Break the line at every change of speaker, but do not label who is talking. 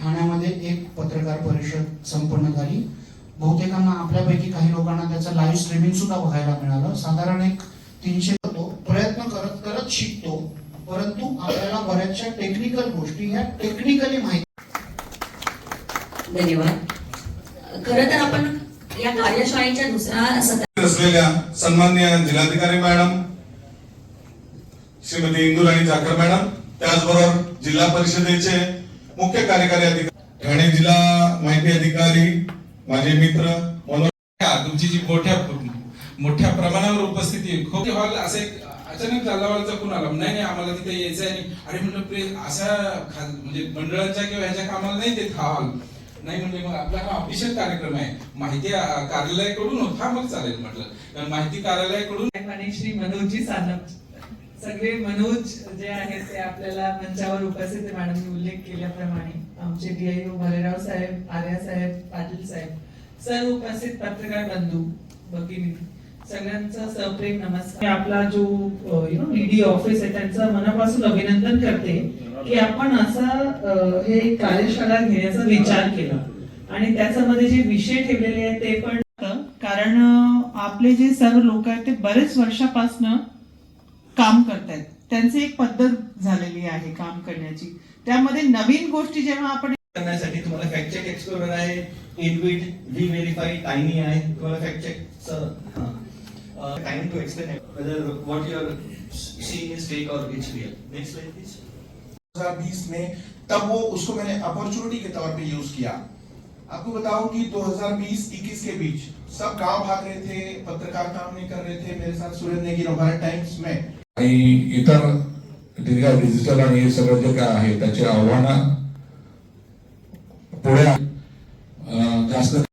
ठाण्यामध्ये एक पत्रकार परिषद संपन्न झाली. बहुतेकांना आपल्यापैकी काही लोकांना त्याचं लाईव्ह स्ट्रीमिंग सुद्धा बघायला मिळालं. साधारण एक तीनशे प्रयत्न करत करत शिकतो. परंतु आपल्याला बऱ्याचशा टेक्निकल गोष्टी ह्या टेक्निकली माहिती
धन्यवाद. खरं तर आपण या कार्यशाळेच्या दुसरा सत्र
असलेल्या सन्मान्य जिल्हाधिकारी मॅडम श्रीमती इंदुराणी जाकर मॅडम त्याचबरोबर जिल्हा परिषदेचे मुख्य कार्यकारी अधिकारी. ठाणे जिल्हा माहिती अधिकारी माझे मित्र मनोज
तुमची जी मोठ्या मोठ्या प्रमाणावर उपस्थिती खूप हॉल असे अचानक चालला कोण आला? नाही नाही आम्हाला तिथे यायचं आहे. आणि म्हणलं प्रे असा खा- म्हणजे मंडळाच्या किंवा ह्याच्या कामाला नाही देत हा हॉल. नाही म्हणजे मग आपला हा ऑफिशियल कार्यक्रम आहे. माहिती कार्यालयाकडून होता मग चालेल म्हटलं. माहिती कार्यालयाकडून
आणि श्री मनोजी सानप. सगळे मनोज जे आहेत ते आपल्याला मंचावर उपस्थित आहे उल्लेख केल्याप्रमाणे आमचे डीआयओ भलेराव साहेब आर्या साहेब पाटील साहेब सर्व उपस्थित पत्रकार बंधू भगिनी सगळ्यांचा सप्रेम नमस्कार. आपला जो यु नो ईडी ऑफिस आहे त्यांचं मनापासून अभिनंदन करते की आपण असा हे एक कार्यशाळा घेण्याचा विचार केला. आणि त्याच्यामध्ये जे विषय ठेवलेले आहेत ते पण कारण आपले जे सर्व लोक आहेत ते बरेच वर्षापासनं काम करतायत. त्यांची एक पद्धत झालेली आहे काम करण्याची. त्यामध्ये नवीन गोष्टी जेव्हा आपण
करण्यासाठी तुम्हाला फॅक्ट चेक एक्सप्लोरर आहे इनविट व्ही व्हेरीफाय टायनी आहे. तुम्हाला fact check time to explain whether what you are seeing is fake और it's real next slide please
2020 में तब वो उसको मैंने अपॉर्चुनिटी के तौर पे यूज़ किया। आपको बताऊँ कि 2020-21 के बीच सब गाँव भाग रहे थे पत्रकार काम नहीं कर रहे थे मेरे साथ सुरेंद्र नेगी भारत टाइम्स में।
आणि इतर दीर्घा डिजिटल आणि हे सगळं जे काय आहे त्याची आव्हानं पुढे जास्त